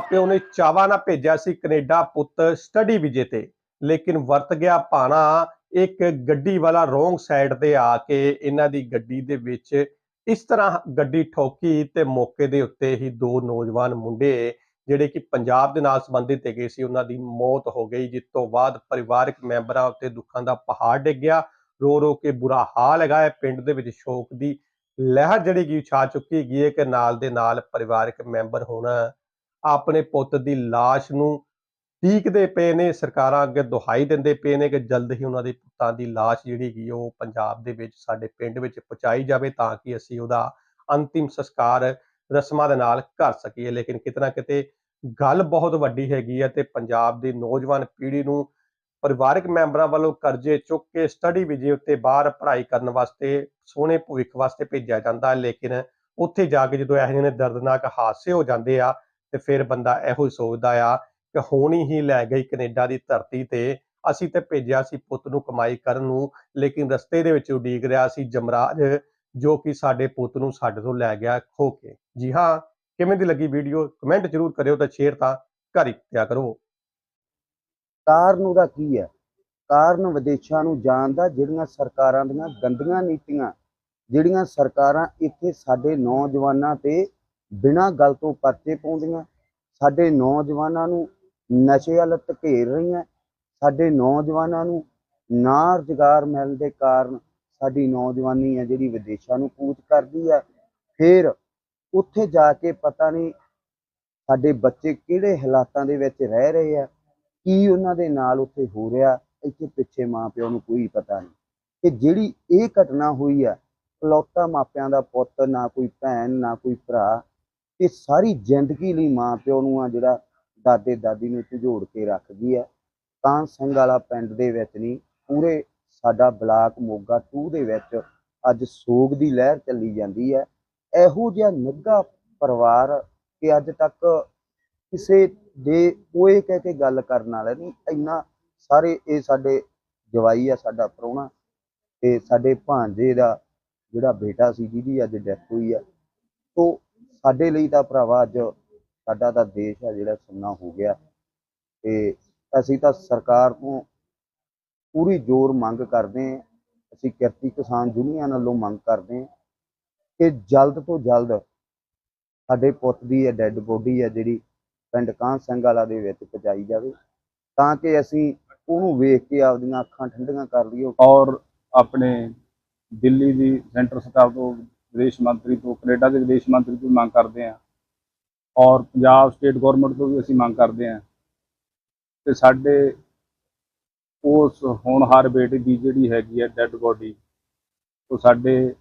ਮਾਪਿਓ ਨੇ ਚਾਵਾ ਨਾਲ ਭੇਜਿਆ ਸੀ ਕੈਨੇਡਾ ਪੁੱਤ ਸਟੱਡੀ ਵੀਜ਼ੇ ਤੇ। ਲੇਕਿਨ ਵਰਤ ਗਿਆ ਭਾਣਾ ਇੱਕ ਗੱਡੀ ਵਾਲਾ ਰੋਂਗ ਸਾਈਡ ਤੇ ਆ ਕੇ ਇਹਨਾਂ ਦੀ ਗੱਡੀ ਦੇ ਵਿੱਚ ਇਸ ਤਰ੍ਹਾਂ ਗੱਡੀ ਠੋਕੀ ਤੇ ਮੌਕੇ ਦੇ ਉੱਤੇ ਹੀ ਦੋ ਨੌਜਵਾਨ ਮੁੰਡੇ ਜਿਹੜੇ ਕਿ ਪੰਜਾਬ ਦੇ ਨਾਲ ਸੰਬੰਧਿਤ ਹੈਗੇ ਸੀ, ਉਹਨਾਂ ਦੀ ਮੌਤ ਹੋ ਗਈ, ਜਿਸ ਤੋਂ ਬਾਅਦ ਪਰਿਵਾਰਕ ਮੈਂਬਰਾਂ ਉੱਤੇ ਦੁੱਖਾਂ ਦਾ ਪਹਾੜ ਡਿੱਗ ਗਿਆ। ਰੋ ਰੋ ਕੇ ਬੁਰਾ ਹਾਲ ਹੈਗਾ ਹੈ, ਪਿੰਡ ਦੇ ਵਿੱਚ ਸ਼ੋਕ ਦੀ ਲਹਿਰ ਜਿਹੜੀ ਕਿ ਛਾ ਚੁੱਕੀ ਗਈ ਹੈ ਕਿ ਨਾਲ ਦੇ ਨਾਲ ਪਰਿਵਾਰਕ ਮੈਂਬਰ ਹੁਣ ਆਪਣੇ ਪੁੱਤ ਦੀ ਲਾਸ਼ ਨੂੰ ਟੀਕਦੇ ਪਏ ਨੇ, ਸਰਕਾਰਾਂ ਅੱਗੇ ਦੁਹਾਈ ਦਿੰਦੇ ਪਏ ਨੇ ਕਿ ਜਲਦ ਹੀ ਉਹਨਾਂ ਦੇ ਪੁੱਤਾਂ ਦੀ ਲਾਸ਼ ਜਿਹੜੀ ਹੈਗੀ ਉਹ ਪੰਜਾਬ ਦੇ ਵਿੱਚ ਸਾਡੇ ਪਿੰਡ ਵਿੱਚ ਪਹੁੰਚਾਈ ਜਾਵੇ ਤਾਂ ਕਿ ਅਸੀਂ ਉਹਦਾ ਅੰਤਿਮ ਸੰਸਕਾਰ ਰਸਮਾਂ ਦੇ ਨਾਲ ਕਰ ਸਕੀਏ। ਲੇਕਿਨ ਕਿਤੇ ਨਾ ਕਿਤੇ ਗੱਲ ਬਹੁਤ ਵੱਡੀ ਹੈਗੀ ਹੈ ਤੇ ਪੰਜਾਬ ਦੀ ਨੌਜਵਾਨ ਪੀੜ੍ਹੀ ਨੂੰ ਪਰਿਵਾਰਕ ਮੈਂਬਰਾਂ ਵੱਲੋਂ ਕਰਜ਼ੇ ਚੁੱਕ ਕੇ ਸਟੱਡੀ ਵੀਜ਼ੇ ਉੱਤੇ ਬਾਹਰ ਪੜ੍ਹਾਈ ਕਰਨ ਵਾਸਤੇ, ਸੋਹਣੇ ਭਵਿੱਖ ਵਾਸਤੇ ਭੇਜਿਆ ਜਾਂਦਾ। ਹੈ ਲੇਕਿਨ ਉੱਥੇ ਜਾ ਕੇ ਜਦੋਂ ਇਹੋ ਜਿਹੇ ਦਰਦਨਾਕ ਹਾਦਸੇ ਹੋ ਜਾਂਦੇ ਆ ਤੇ ਫਿਰ ਬੰਦਾ ਇਹੋ ਹੀ ਸੋਚਦਾ ਆ ਕਿ ਹੋਣੀ ਹੀ ਲੈ ਗਈ ਕੈਨੇਡਾ ਦੀ ਧਰਤੀ ਤੇ। ਅਸੀਂ ਤੇ ਭੇਜਿਆ ਸੀ ਪੁੱਤ ਨੂੰ ਕਮਾਈ ਕਰਨ ਨੂੰ, ਲੇਕਿਨ ਰਸਤੇ ਦੇ ਵਿੱਚ ਉਡੀਕ ਰਿਹਾ ਸੀ ਜਮਰਾਜ, ਜੋ ਕਿ ਸਾਡੇ ਪੁੱਤ ਨੂੰ ਸਾਡੇ ਤੋਂ ਲੈ ਗਿਆ ਖੋ ਕੇ। ਜੀ ਹਾਂ, ਕਿਵੇਂ ਦੀ ਲੱਗੀ ਵੀਡੀਓ ਕਮੈਂਟ ਜ਼ਰੂਰ ਕਰਿਓ ਤੇ ਸ਼ੇਅਰ ਤਾਂ ਕਰ ਹੀ ਦਿਆ ਕਰੋ। ਕਾਰਨ ਉਹਦਾ ਕੀ ਹੈ? ਕਾਰਨ ਵਿਦੇਸ਼ਾਂ ਨੂੰ ਜਾਣ ਦਾ, ਜਿਹੜੀਆਂ ਸਰਕਾਰਾਂ ਦੀਆਂ ਗੰਦੀਆਂ ਨੀਤੀਆਂ, ਜਿਹੜੀਆਂ ਸਰਕਾਰਾਂ ਇੱਥੇ ਸਾਡੇ ਨੌਜਵਾਨਾਂ ਤੇ ਬਿਨਾਂ ਗੱਲ ਤੋਂ ਪਰਚੇ ਪਾਉਂਦੀਆਂ। ਸਾਡੇ ਨੌਜਵਾਨਾਂ ਨੂੰ ਨਸ਼ੇ ਵੱਲ ਧਕੇਲ ਰਹੀਆਂ। ਸਾਡੇ ਨੌਜਵਾਨਾਂ ਨੂੰ ਨਾ ਰੁਜ਼ਗਾਰ ਮਿਲਣ ਦੇ ਕਾਰਨ ਸਾਡੀ ਨੌਜਵਾਨੀ ਹੈ ਜਿਹੜੀ ਵਿਦੇਸ਼ਾਂ ਨੂੰ ਕੂਚ ਕਰਦੀ ਹੈ। ਫਿਰ ਉੱਥੇ ਜਾ ਕੇ ਪਤਾ ਨਹੀਂ ਸਾਡੇ ਬੱਚੇ ਕਿਹੜੇ ਹਾਲਾਤਾਂ ਦੇ ਵਿੱਚ ਰਹਿ ਰਹੇ ਆ, ਕੀ ਉਹਨਾਂ ਦੇ ਨਾਲ ਉੱਥੇ ਹੋ ਰਿਹਾ, ਇੱਥੇ ਪਿੱਛੇ ਮਾਂ ਪਿਓ ਨੂੰ ਕੋਈ ਪਤਾ ਨਹੀਂ। ਤੇ ਜਿਹੜੀ ਇਹ ਘਟਨਾ ਹੋਈ ਆ, ਇਕਲੌਤਾ ਮਾਪਿਆਂ ਦਾ ਪੁੱਤ, ਨਾ ਕੋਈ ਭੈਣ, ਨਾ ਕੋਈ ਭਰਾ ਇਹ ਸਾਰੀ ਜ਼ਿੰਦਗੀ ਲਈ ਮਾਂ ਪਿਓ ਨੂੰ ਆ ਜਿਹੜਾ ਦਾਦੇ ਦਾਦੀ ਨੂੰ ਝਿਜੋੜ ਕੇ ਰੱਖਦੀ ਹੈ। ਕਾਨ ਸਿੰਘ ਵਾਲਾ ਪਿੰਡ ਦੇ ਵਿੱਚ ਨਹੀਂ, ਪੂਰੇ ਸਾਡਾ ਬਲਾਕ ਮੋਗਾ 2 ਦੇ ਵਿੱਚ ਅੱਜ ਸੋਗ ਦੀ ਲਹਿਰ ਚੱਲੀ ਜਾਂਦੀ ਹੈ। ਇਹੋ ਜਿਹਾ ਨਿੱਘਾ ਪਰਿਵਾਰ ਕਿ ਅੱਜ ਤੱਕ ਕਿਸੇ ਦੇ ਕੋਈ ਕਹਿ ਕੇ ਗੱਲ ਕਰਨ ਵਾਲਾ ਨਹੀਂ, ਇੰਨਾ ਸਾਰੇ ਇਹ ਸਾਡੇ ਜਵਾਈ ਆ, ਸਾਡਾ ਪ੍ਰਾਹੁਣਾ ਤੇ ਸਾਡੇ ਭਾਂਜੇ ਦਾ ਜਿਹੜਾ ਬੇਟਾ ਸੀ ਜਿਹਦੀ ਅੱਜ ਡੈਥ ਹੋਈ ਆ। ਤੋਂ ਸਾਡੇ ਲਈ ਤਾਂ ਭਰਾਵਾ ਅੱਜ ਸਾਡਾ ਤਾਂ ਦੇਸ਼ ਆ ਜਿਹੜਾ ਸੁੰਨਾ ਹੋ ਗਿਆ। ਤੇ ਅਸੀਂ ਤਾਂ ਸਰਕਾਰ ਤੋਂ ਪੂਰੀ ਜ਼ੋਰ ਮੰਗ ਕਰਦੇ ਹਾਂ। ਅਸੀਂ ਕਿਰਤੀ ਕਿਸਾਨ ਯੂਨੀਅਨ ਵੱਲੋਂ ਮੰਗ ਕਰਦੇ ਹਾਂ ਕਿ ਜਲਦ ਤੋਂ ਜਲਦ ਸਾਡੇ ਪੁੱਤ ਦੀ ਇਹ ਡੈੱਡ ਬੋਡੀ ਹੈ ਜਿਹੜੀ ਪਿੰਡ ਕਾਂ ਸਿੰਘ ਵਾਲਾ ਦੇ ਵਿੱਚ ਪਹੁੰਚਾਈ ਜਾਵੇ ਤਾਂ ਕਿ ਅਸੀਂ ਉਹਨੂੰ ਵੇਖ ਕੇ ਆਪਦੀਆਂ ਅੱਖਾਂ ਠੰਡੀਆਂ ਕਰ ਲਈਏ। ਔਰ ਆਪਣੇ ਦਿੱਲੀ ਦੀ ਸੈਂਟਰ ਸਰਕਾਰ ਤੋਂ ਵਿਦੇਸ਼ ਮੰਤਰੀ ਤੋਂ, ਕੈਨੇਡਾ ਦੇ ਵਿਦੇਸ਼ ਮੰਤਰੀ ਤੋਂ ਮੰਗ ਕਰਦੇ ਹਾਂ। ਔਰ ਪੰਜਾਬ ਸਟੇਟ ਗਵਰਨਮੈਂਟ ਤੋਂ ਵੀ ਅਸੀਂ ਮੰਗ ਕਰਦੇ ਹਾਂ। ਤੇ ਸਾਡੇ ਉਸ ਹੋਣਹਾਰ ਬੇਟੇ ਦੀ ਜਿਹੜੀ ਹੈਗੀ ਹੈ ਡੈੱਡ ਬੋਡੀ ਉਹ ਸਾਡੇ